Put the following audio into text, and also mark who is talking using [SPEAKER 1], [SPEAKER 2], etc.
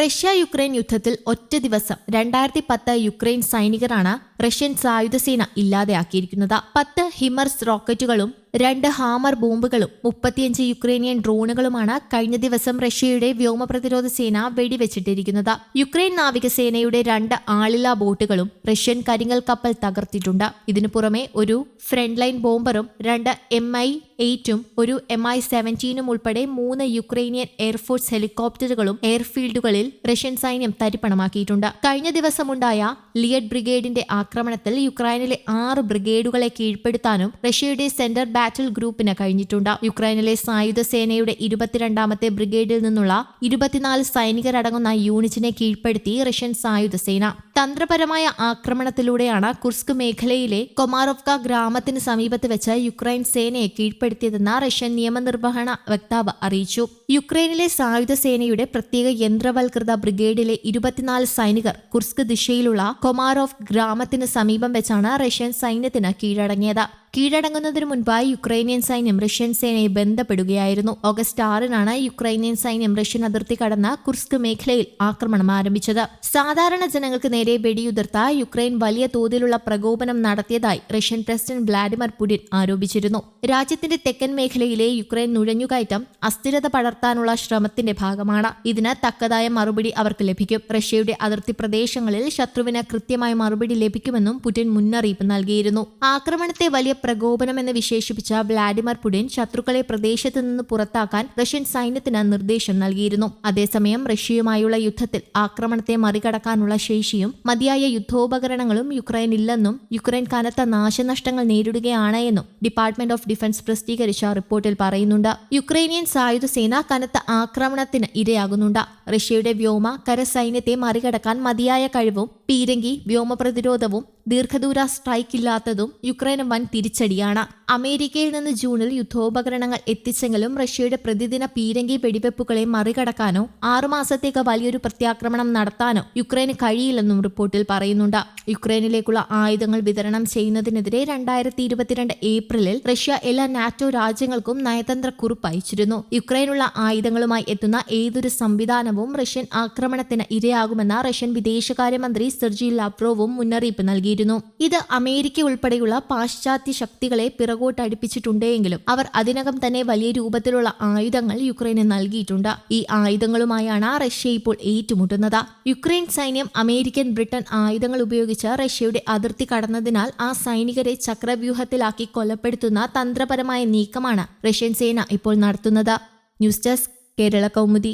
[SPEAKER 1] Russia Ukraine യുദ്ധത്തിൽ ഒറ്റ ദിവസം രണ്ടായിരത്തി പത്ത് യുക്രൈൻ സൈനികരാണ് റഷ്യൻ സായുധസേന ഇല്ലാതെയാക്കിയിരിക്കുന്നത്. പത്ത് ഹിമർസ് റോക്കറ്റുകളും രണ്ട് ഹാമർ ബോംബുകളും മുപ്പത്തിയഞ്ച് യുക്രൈനിയൻ ഡ്രോണുകളുമാണ് കഴിഞ്ഞ ദിവസം റഷ്യയുടെ വ്യോമ പ്രതിരോധ സേന വെടിവെച്ചിട്ടിരിക്കുന്നത്. യുക്രൈൻ നാവികസേനയുടെ രണ്ട് ആളില ബോട്ടുകളും റഷ്യൻ കരിങ്ങൽ കപ്പൽ തകർത്തിട്ടുണ്ട്. ഇതിനു പുറമെ ഒരു ഫ്രണ്ട് ലൈൻ ബോംബറും രണ്ട് എം ഐ എയ്റ്റും ഒരു എം ഐ സെവന്റീനും ഉൾപ്പെടെ മൂന്ന് യുക്രൈനിയൻ എയർഫോഴ്സ് ഹെലികോപ്റ്ററുകളും എയർഫീൽഡുകളിൽ റഷ്യൻ സൈന്യം തരിപ്പണമാക്കിയിട്ടുണ്ട്. കഴിഞ്ഞ ദിവസമുണ്ടായ ലിയഡ് ബ്രിഗേഡിന്റെ ആക്രമണത്തിൽ യുക്രൈനിലെ ആറ് ബ്രിഗേഡുകളെ കീഴ്പ്പെടുത്താനും റഷ്യയുടെ സെന്റർ ബാറ്റിൽ ഗ്രൂപ്പിന് കഴിഞ്ഞിട്ടുണ്ട്. യുക്രൈനിലെ സായുധ സേനയുടെ ഇരുപത്തിരണ്ടാമത്തെ ബ്രിഗേഡിൽ നിന്നുള്ള ഇരുപത്തിനാല് സൈനികരടങ്ങുന്ന യൂണിറ്റിനെ കീഴ്പ്പെടുത്തി റഷ്യൻ സായുധ സേന. തന്ത്രപരമായ ആക്രമണത്തിലൂടെയാണ് കുർസ്ക് മേഖലയിലെ കൊമാറോവ്ക ഗ്രാമത്തിന് സമീപത്ത് വെച്ച് യുക്രൈൻ സേനയെ കീഴ്പ്പെടുത്തിയതെന്ന് റഷ്യൻ നിയമനിർവഹണ വക്താവ് അറിയിച്ചു. യുക്രൈനിലെ സായുധ സേനയുടെ പ്രത്യേക യന്ത്രവൽകൃത ബ്രിഗേഡിലെ ഇരുപത്തിനാല് സൈനികർ കുർസ്ക് ദിശയിലുള്ള കൊമാറോഫ് ഗ്രാമത്തിന് സമീപം വെച്ചാണ് റഷ്യൻ സൈന്യത്തിന് കീഴടങ്ങിയത്. കീഴടങ്ങുന്നതിനു മുൻപായി യുക്രൈനിയൻ സൈന്യം റഷ്യൻ സേനയെ ബന്ധപ്പെടുകയായിരുന്നു. ഓഗസ്റ്റ് ആറിനാണ് യുക്രൈനിയൻ സൈന്യം റഷ്യൻ അതിർത്തി കടന്ന കുർസ്ക് മേഖലയിൽ ആക്രമണം ആരംഭിച്ചത്. സാധാരണ ജനങ്ങൾക്ക് നേരെ വെടിയുതിർത്ത യുക്രൈൻ വലിയ തോതിലുള്ള പ്രകോപനം നടത്തിയതായി റഷ്യൻ പ്രസിഡന്റ് വ്ളാഡിമിർ പുടിൻ ആരോപിച്ചിരുന്നു. രാജ്യത്തിന്റെ തെക്കൻ മേഖലയിലെ യുക്രൈൻ നുഴഞ്ഞുകയറ്റം അസ്ഥിരത പടർത്താനുള്ള ശ്രമത്തിന്റെ ഭാഗമാണ്. ഇതിന് തക്കതായ മറുപടി അവർക്ക് ലഭിക്കും. റഷ്യയുടെ അതിർത്തി പ്രദേശങ്ങളിൽ ശത്രുവിന് കൃത്യമായ മറുപടി ലഭിക്കുമെന്നും പുടിൻ മുന്നറിയിപ്പ് നൽകിയിരുന്നു. ആക്രമണത്തെ വലിയ പ്രകോപനമെന്ന് വിശേഷിപ്പിച്ച വ്ളാഡിമിർ പുടിൻ ശത്രുക്കളെ പ്രദേശത്ത് നിന്ന് പുറത്താക്കാൻ റഷ്യൻ സൈന്യത്തിന് നിർദ്ദേശം നൽകിയിരുന്നു. അതേസമയം റഷ്യയുമായുള്ള യുദ്ധത്തിൽ ആക്രമണത്തെ മറികടക്കാനുള്ള ശേഷിയും മതിയായ യുദ്ധോപകരണങ്ങളും യുക്രൈൻ ഇല്ലെന്നും യുക്രൈൻ കനത്ത നാശനഷ്ടങ്ങൾ നേരിടുകയാണ് എന്നും ഡിപ്പാർട്ട്മെന്റ് ഓഫ് ഡിഫൻസ് പ്രസിദ്ധീകരിച്ച റിപ്പോർട്ടിൽ പറയുന്നുണ്ട്. യുക്രൈനിയൻ സായുധ സേന കനത്ത ആക്രമണത്തിന് ഇരയാകുന്നുണ്ട്. റഷ്യയുടെ വ്യോമ കരസൈന്യത്തെ മറികടക്കാൻ മതിയായ കഴിവും പീരങ്കി വ്യോമ പ്രതിരോധവും ദീർഘദൂര സ്ട്രൈക്ക് ഇല്ലാത്തതും യുക്രൈന് വൻ തിരിച്ചടിയാണ്. അമേരിക്കയിൽ നിന്ന് ജൂണിൽ യുദ്ധോപകരണങ്ങൾ എത്തിച്ചെങ്കിലും റഷ്യയുടെ പ്രതിദിന പീരങ്കി വെടിവെപ്പുകളെ മറികടക്കാനോ ആറുമാസത്തേക്ക് വലിയൊരു പ്രത്യാക്രമണം നടത്താനോ യുക്രൈന് കഴിയില്ലെന്നും റിപ്പോർട്ടിൽ പറയുന്നുണ്ട്. യുക്രൈനിലേക്കുള്ള ആയുധങ്ങൾ വിതരണം ചെയ്യുന്നതിനെതിരെ രണ്ടായിരത്തി ഇരുപത്തിരണ്ട് ഏപ്രിലിൽ റഷ്യ എല്ലാ നാറ്റോ രാജ്യങ്ങൾക്കും നയതന്ത്ര കുറിപ്പ് അയച്ചിരുന്നു. യുക്രൈനുള്ള ആയുധങ്ങളുമായി എത്തുന്ന ഏതൊരു സംവിധാനവും റഷ്യൻ ആക്രമണത്തിന് ഇരയാകുമെന്ന റഷ്യൻ വിദേശകാര്യമന്ത്രി സെർജി ലാവ്രോവും മുന്നറിയിപ്പ് നൽകിയിരുന്നു. ഇത് അമേരിക്ക ഉൾപ്പെടെയുള്ള പാശ്ചാത്യ ശക്തികളെ പിറകോട്ടടുപ്പിച്ചിട്ടുണ്ടെങ്കിലും അവർ അതിനകം തന്നെ വലിയ രൂപത്തിലുള്ള ആയുധങ്ങൾ യുക്രൈന് നൽകിയിട്ടുണ്ട്. ഈ ആയുധങ്ങളുമായാണ് റഷ്യ ഇപ്പോൾ ഏറ്റുമുട്ടുന്നത്. യുക്രൈൻ സൈന്യം അമേരിക്കൻ ബ്രിട്ടൻ ആയുധങ്ങൾ ഉപയോഗിച്ച് റഷ്യയുടെ അതിർത്തി കടന്നതിനാൽ ആ സൈനികരെ ചക്രവ്യൂഹത്തിലാക്കി കൊലപ്പെടുത്തുന്ന തന്ത്രപരമായ നീക്കമാണ് റഷ്യൻ സേന ഇപ്പോൾ നടത്തുന്നത്. News desk Kerala Kaumudi.